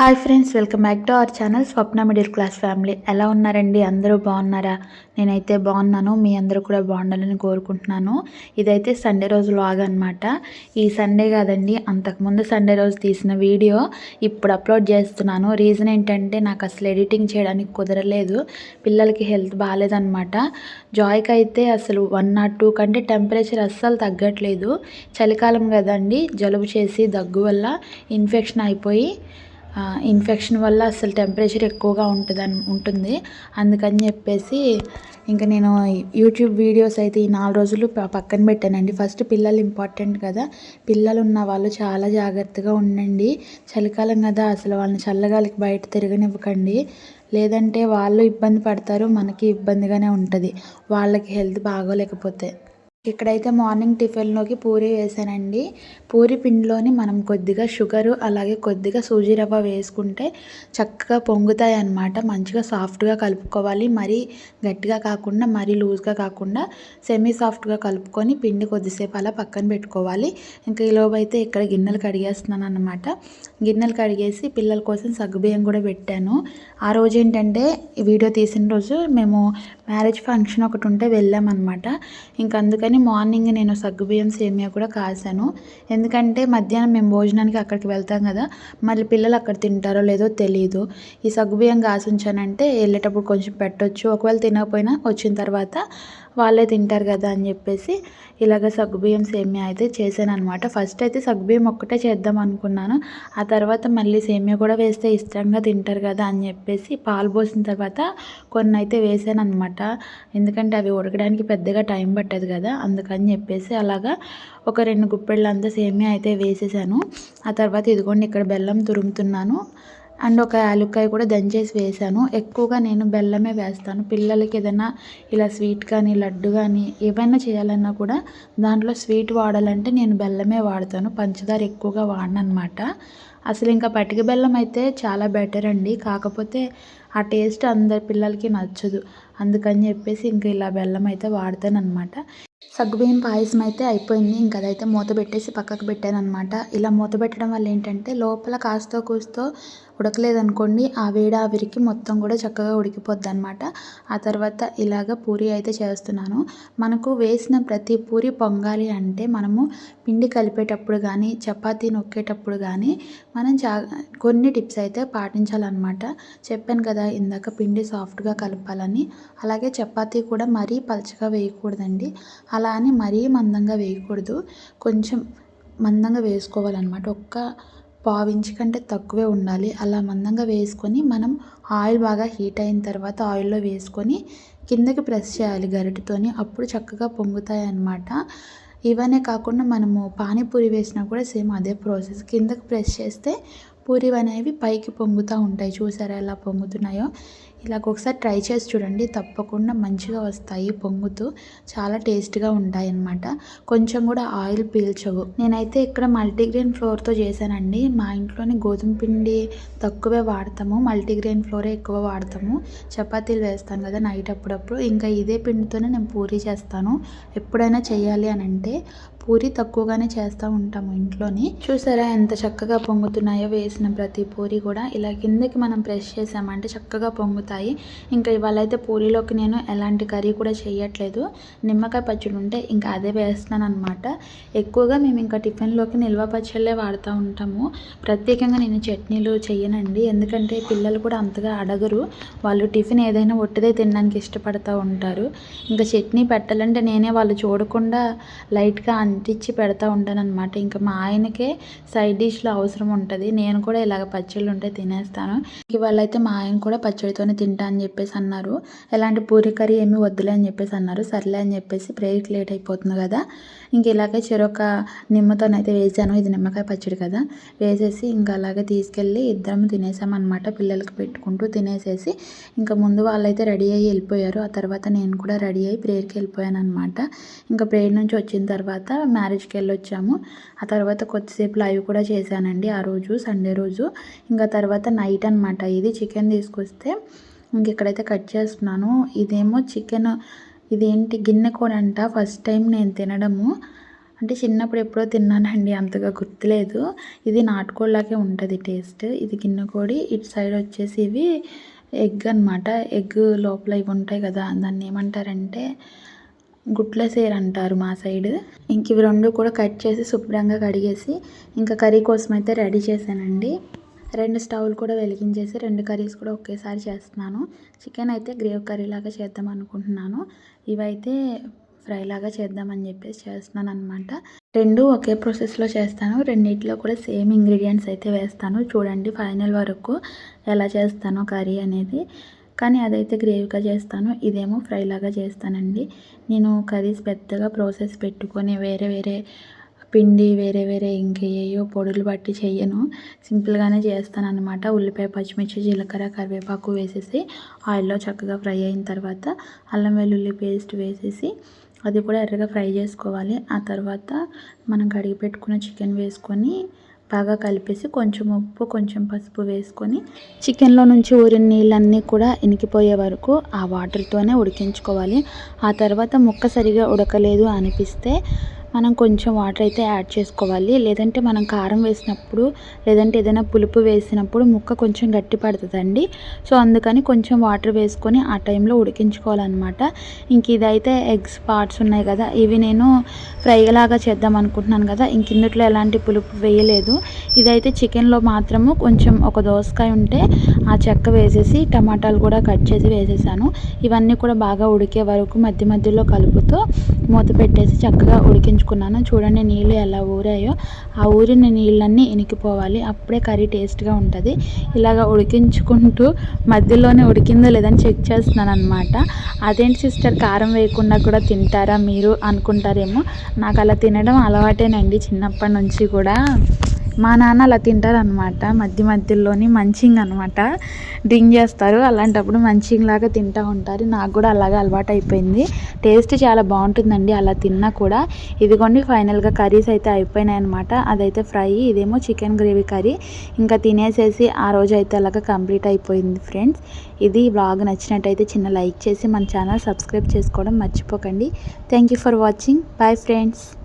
Hi friends welcome back to our channel Swapna middle class family. ఎలా ఉన్నారండి? అందరూ బాగున్నారా? నేనైతే బాగున్నాను. మీ అందరూ కూడా బాగుండాలని కోరుకుంటున్నాను. ఇదైతే సండే రోజు లాగ్ అనమాట ఈ సండే కాదండి అంతకుముందు సండే రోజు తీసిన వీడియో. ఇప్పుడు అప్లోడ్ చేస్తున్నాను. రీజన్ ఏంటంటే నాకు అసలు ఎడిటింగ్ చేయడానికి కుదరలేదు. పిల్లలకి హెల్త్ బాగాలేదనమాట జాయ్కి అయితే అసలు వన్ నాట్ టూ కంటే టెంపరేచర్ అస్సలు తగ్గట్లేదు. చలికాలం కదండి జలుబు చేసి దగ్గు వల్ల ఇన్ఫెక్షన్ అయిపోయి ఇన్ఫెక్షన్ వల్ల అసలు టెంపరేచర్ ఎక్కువగా ఉంటుంది ఉంటుంది. అందుకని చెప్పేసి ఇంకా నేను యూట్యూబ్ వీడియోస్ అయితే ఈ నాలుగు రోజులు పక్కన పెట్టానండి. ఫస్ట్ పిల్లలు ఇంపార్టెంట్ కదా. పిల్లలు ఉన్న వాళ్ళు చాలా జాగ్రత్తగా ఉండండి. చలికాలం కదా అసలు వాళ్ళని చల్లగాలికి బయట తిరగనివ్వకండి. లేదంటే వాళ్ళు ఇబ్బంది పడతారు మనకి ఇబ్బందిగానే ఉంటుంది. వాళ్ళకి హెల్త్ బాగోలేకపోతే. ఇక్కడైతే మార్నింగ్ టిఫిన్లోకి పూరి వేసానండి. పూరి పిండిలోని మనం కొద్దిగా షుగరు అలాగే కొద్దిగా సూజీ రవ్వ వేసుకుంటే చక్కగా పొంగుతాయి అన్నమాట మంచిగా సాఫ్ట్గా కలుపుకోవాలి. మరీ గట్టిగా కాకుండా మరీ లూజ్గా కాకుండా సెమీ సాఫ్ట్గా కలుపుకొని పిండి కొద్దిసేపు అలా పక్కన పెట్టుకోవాలి. ఇంకా ఈలోపు అయితే ఇక్కడ గిన్నెలు కడిగేస్తున్నాను అనమాట గిన్నెలు కడిగేసి పిల్లల కోసం సగ్గుబియ్యం కూడా పెట్టాను. ఆ రోజు ఏంటంటే వీడియో తీసిన రోజు మేము మ్యారేజ్ ఫంక్షన్ ఒకటి ఉంటే వెళ్ళామన్నమాట. ఇంకా అందుకని అందుకని మార్నింగ్ నేను సగ్గుబియ్యం సేమియా కూడా కాసాను ఎందుకంటే మధ్యాహ్నం మేము భోజనానికి అక్కడికి వెళ్తాం కదా మళ్ళీ పిల్లలు అక్కడ తింటారో లేదో తెలియదు ఈ సగ్గుబియ్యం కాసి ఉంచానంటే వెళ్ళేటప్పుడు కొంచెం పెట్టొచ్చు. ఒకవేళ తినకపోయినా వచ్చిన తర్వాత వాళ్ళే తింటారు కదా అని చెప్పేసి ఇలాగ సగ్గుబియ్యం సేమియా అయితే చేశాను అనమాట ఫస్ట్ అయితే సగ్గుబియ్యం ఒక్కటే చేద్దాం అనుకున్నాను. ఆ తర్వాత మళ్ళీ సేమియా కూడా వేస్తే ఇష్టంగా తింటారు కదా అని చెప్పేసి పాలు పోసిన తర్వాత కొన్ని అయితే వేసాను అనమాట ఎందుకంటే అవి ఉడకడానికి పెద్దగా టైం పట్టదు కదా అందుకని చెప్పేసి అలాగా ఒక రెండు గుప్పెళ్ళంతా సేమియా అయితే వేసేసాను. ఆ తర్వాత ఇదిగోండి ఇక్కడ బెల్లం తురుముతున్నాను. అండ్ ఒక యాలుక్కాయ కూడా దంచేసి వేసాను ఎక్కువగా నేను బెల్లమే వేస్తాను. పిల్లలకి ఏదైనా ఇలా స్వీట్ కానీ లడ్డు కానీ ఏవైనా చేయాలన్నా కూడా దాంట్లో స్వీట్ వాడాలంటే నేను బెల్లమే వాడతాను. పంచదార ఎక్కువగా వాడనమాట అసలు ఇంకా పటిక బెల్లం అయితే చాలా బెటర్ అండి. కాకపోతే ఆ టేస్ట్ అందరి పిల్లలకి నచ్చదు. అందుకని చెప్పేసి ఇంకా ఇలా బెల్లం అయితే వాడతానమాట సగ్గుబియ్యం పాయసం అయితే అయిపోయింది. ఇంకా అదైతే మూత పెట్టేసి పక్కకు పెట్టాను అనమాట ఇలా మూత పెట్టడం వల్ల ఏంటంటే లోపల కాస్తో కూస్తో ఉడకలేదనుకోండి ఆ వేడి ఆవిరికి మొత్తం కూడా చక్కగా ఉడికిపోద్ది అనమాట ఆ తర్వాత ఇలాగ పూరి అయితే చేస్తున్నాను. మనకు వేసిన ప్రతి పూరి పొంగాలి అంటే మనము పిండి కలిపేటప్పుడు కానీ చపాతీ నొక్కేటప్పుడు కానీ మనం చా కొన్ని టిప్స్ అయితే పాటించాలన్నమాట. చెప్పాను కదా ఇందాక పిండి సాఫ్ట్గా కలపాలని. అలాగే చపాతీ కూడా మరీ పలచగా వేయకూడదండి. అలా అని మరీ మందంగా వేయకూడదు. కొంచెం మందంగా వేసుకోవాలన్నమాట. ఒక్క పావించి కంటే తక్కువే ఉండాలి. అలా మందంగా వేసుకొని మనం ఆయిల్ బాగా హీట్ అయిన తర్వాత ఆయిల్లో వేసుకొని కిందకి ప్రెస్ చేయాలి గరిటతోని. అప్పుడు చక్కగా పొంగుతాయి అన్నమాట ఇవనే కాకుండా మనము పానీపూరి వేసినా కూడా సేమ్ అదే ప్రాసెస్. కిందకి ప్రెస్ చేస్తే పూరి అనేవి పైకి పొంగుతూ ఉంటాయి. చూసారా ఎలా పొంగుతున్నాయో? ఇలాగ ఒకసారి ట్రై చేసి చూడండి. తప్పకుండా మంచిగా వస్తాయి పొంగుతూ. చాలా టేస్ట్గా ఉంటాయి అన్నమాట కొంచెం కూడా ఆయిల్ పీల్చవు. నేనైతే ఇక్కడ మల్టీగ్రెయిన్ ఫ్లోర్తో చేశానండి. మా ఇంట్లోని గోధుమ పిండి తక్కువే వాడతాము. మల్టీగ్రెయిన్ ఫ్లోరే ఎక్కువ వాడతాము. చపాతీలు వేస్తాను కదా నైట్ అప్పుడప్పుడు. ఇంకా ఇదే పిండితోనే నేను పూరీ చేస్తాను. ఎప్పుడైనా చేయాలి అని అంటే పూరి తక్కువగానే చేస్తూ ఉంటాము ఇంట్లోనే. చూసారా ఎంత చక్కగా పొంగుతున్నాయో వేసిన ప్రతి పూరి కూడా. ఇలా కిందకి మనం ప్రెస్ చేసామంటే చక్కగా పొంగుతాయి. ఇంకా ఇవాళ అయితే పూరిలోకి నేను ఎలాంటి కర్రీ కూడా చేయట్లేదు. నిమ్మకాయ పచ్చడి ఉంటే ఇంకా అదే వేస్తున్నాను అనమాట ఎక్కువగా మేము ఇంకా టిఫిన్లోకి నిల్వ పచ్చళ్ళే వాడుతూ ఉంటాము. ప్రత్యేకంగా నేను చట్నీలు చెయ్యనండి. ఎందుకంటే పిల్లలు కూడా అంతగా అడగరు. వాళ్ళు టిఫిన్ ఏదైనా ఒట్టిదే తినడానికి ఇష్టపడతూ ఉంటారు. ఇంకా చట్నీ పెట్టాలంటే నేనే వాళ్ళు చూడకుండా లైట్గా అద్దిచ్చి పెడతా ఉంటాను అనమాట ఇంకా మా ఆయనకే సైడ్ డిష్లో అవసరం ఉంటుంది. నేను కూడా ఇలాగ పచ్చళ్ళు ఉంటే తినేస్తాను. ఇవాళ అయితే మా ఆయన కూడా పచ్చడితోనే తింటా అని చెప్పేసి అన్నారు. ఎలాంటి పూరి కర్రీ ఏమి వద్దులే అని చెప్పేసి అన్నారు. సర్లే అని చెప్పేసి ప్రేయర్కి లేట్ అయిపోతుంది కదా. ఇంక ఇలాగే చెరొక నిమ్మతోనైతే వేసాను. ఇది నిమ్మకాయ పచ్చడి కదా. వేసేసి ఇంకా అలాగే తీసుకెళ్ళి ఇద్దరం తినేసామన్నమాట. పిల్లలకి పెట్టుకుంటూ తినేసేసి ఇంకా ముందు వాళ్ళైతే రెడీ అయ్యి వెళ్ళిపోయారు. ఆ తర్వాత నేను కూడా రెడీ అయ్యి ప్రేయర్కి వెళ్ళిపోయాను అనమాట ఇంకా ప్రేయర్ నుంచి వచ్చిన తర్వాత మ్యారేజ్కి వెళ్ళొచ్చాము. ఆ తర్వాత కొద్దిసేపు లైవ్ కూడా చేశానండి. ఆ రోజు సండే రోజు. ఇంకా తర్వాత నైట్ అనమాట ఇది చికెన్ తీసుకొస్తే ఇంక ఇక్కడైతే కట్ చేస్తున్నాను. ఇదేమో చికెన్ ఇదేంటి గిన్నె కూర అంట. ఫస్ట్ టైం నేను తినడము. అంటే చిన్నప్పుడు ఎప్పుడో తిన్నానండి. అంతగా గుర్తులేదు. ఇది నాటుకోళ్ళకే ఉంటుంది టేస్ట్. ఇది గిన్నె కోడి ఇటు సైడ్ వచ్చేసి ఇవి ఎగ్ అనమాట ఎగ్ లోపల ఇవి ఉంటాయి కదా దాన్ని ఏమంటారంటే గుట్ల సేర్ అంటారు మా సైడ్. ఇంక ఇవి రెండు కూడా కట్ చేసి శుభ్రంగా కడిగేసి ఇంకా కర్రీ కోసం అయితే రెడీ చేశానండి. రెండు స్టవ్లు కూడా వెలిగించేసి రెండు కర్రీస్ కూడా ఒకేసారి చేస్తున్నాను. చికెన్ అయితే గ్రేవ్ కర్రీ లాగా చేద్దాం అనుకుంటున్నాను. ఇవైతే ఫ్రై లాగా చేద్దామని చెప్పేసి చేస్తున్నాను అనమాట రెండు ఒకే ప్రాసెస్లో చేస్తాను. రెండింటిలో కూడా సేమ్ ఇంగ్రీడియంట్స్ అయితే వేస్తాను. చూడండి ఫైనల్ వరకు ఎలా చేస్తానో కర్రీ అనేది. కానీ అదైతే గ్రేవీగా చేస్తాను. ఇదేమో ఫ్రైలాగా చేస్తానండి. నేను కర్రీస్ పెద్దగా ప్రాసెస్ పెట్టుకొని వేరే వేరే పిండి వేరే వేరే ఇంకేయో పొడులు బట్టి చెయ్యను సింపుల్గానే చేస్తాను అనమాట ఉల్లిపాయ పచ్చిమిర్చి జీలకర్ర కరివేపాకు వేసేసి ఆయిల్లో చక్కగా ఫ్రై అయిన తర్వాత అల్లం వెల్లుల్లి పేస్ట్ వేసేసి అది కూడా ఎర్రగా ఫ్రై చేసుకోవాలి. ఆ తర్వాత మనం కడిగి పెట్టుకున్న చికెన్ వేసుకొని బాగా కలిపేసి కొంచెం ఉప్పు కొంచెం పసుపు వేసుకొని చికెన్లో నుంచి ఊరిన నీళ్ళన్నీ కూడా ఇనికిపోయే వరకు ఆ వాటర్తోనే ఉడికించుకోవాలి. ఆ తర్వాత ముక్క సరిగా ఉడకలేదు అనిపిస్తే మనం కొంచెం వాటర్ అయితే యాడ్ చేసుకోవాలి. లేదంటే మనం కారం వేసినప్పుడు లేదంటే ఏదైనా పులుపు వేసినప్పుడు ముక్క కొంచెం గట్టి పడుతుందండి. సో అందుకని కొంచెం వాటర్ వేసుకొని ఆ టైంలో ఉడికించుకోవాలన్నమాట. ఇంక ఇదైతే ఎగ్స్ పార్ట్స్ ఉన్నాయి కదా ఇవి నేను ఫ్రై లాగా చేద్దాం అనుకుంటున్నాను కదా ఇంక ఇందుట్లో ఎలాంటి పులుపు వేయలేదు. ఇదైతే చికెన్లో మాత్రము కొంచెం ఒక దోసకాయ ఉంటే ఆ చెక్క వేసేసి టమాటాలు కూడా కట్ చేసి వేసేసాను. ఇవన్నీ కూడా బాగా ఉడికే వరకు మధ్య మధ్యలో కలుపుతూ మూత పెట్టేసి చక్కగా ఉంచుకున్నాను చూడండి నీళ్ళు ఎలా ఊరాయో. ఆ ఊరిన నీళ్ళన్నీ ఇనికిపోవాలి. అప్పుడే కర్రీ టేస్ట్గా ఉంటుంది. ఇలాగ ఉడికించుకుంటూ మధ్యలోనే ఉడికిందో లేదని చెక్ చేస్తున్నాను అనమాట అదేంటి సిస్టర్? కారం వేయకుండా కూడా తింటారా మీరు అనుకుంటారేమో. నాకు అలా తినడం అలవాటేనండి చిన్నప్పటి నుంచి కూడా. మా నాన్న అలా తింటారనమాట మధ్య మధ్యలోని మంచింగ్ అనమాట డ్రింక్ చేస్తారు. అలాంటప్పుడు మంచింగ్ లాగా తింటూ ఉంటారు. నాకు కూడా అలాగే అలవాటు అయిపోయింది టేస్ట్ చాలా బాగుంటుందండి అలా తిన్నా కూడా. ఇదిగోండి ఫైనల్గా కర్రీస్ అయితే అయిపోయినాయి అనమాట అదైతే ఫ్రై ఇదేమో చికెన్ గ్రేవీ కర్రీ. ఇంకా తినేసేసి ఆ రోజు అయితే అలాగా కంప్లీట్ అయిపోయింది ఫ్రెండ్స్. ఇది బ్లాగ్ నచ్చినట్టయితే చిన్న లైక్ చేసి మన ఛానల్ సబ్స్క్రైబ్ చేసుకోవడం మర్చిపోకండి. Thank you for watching. Bye friends.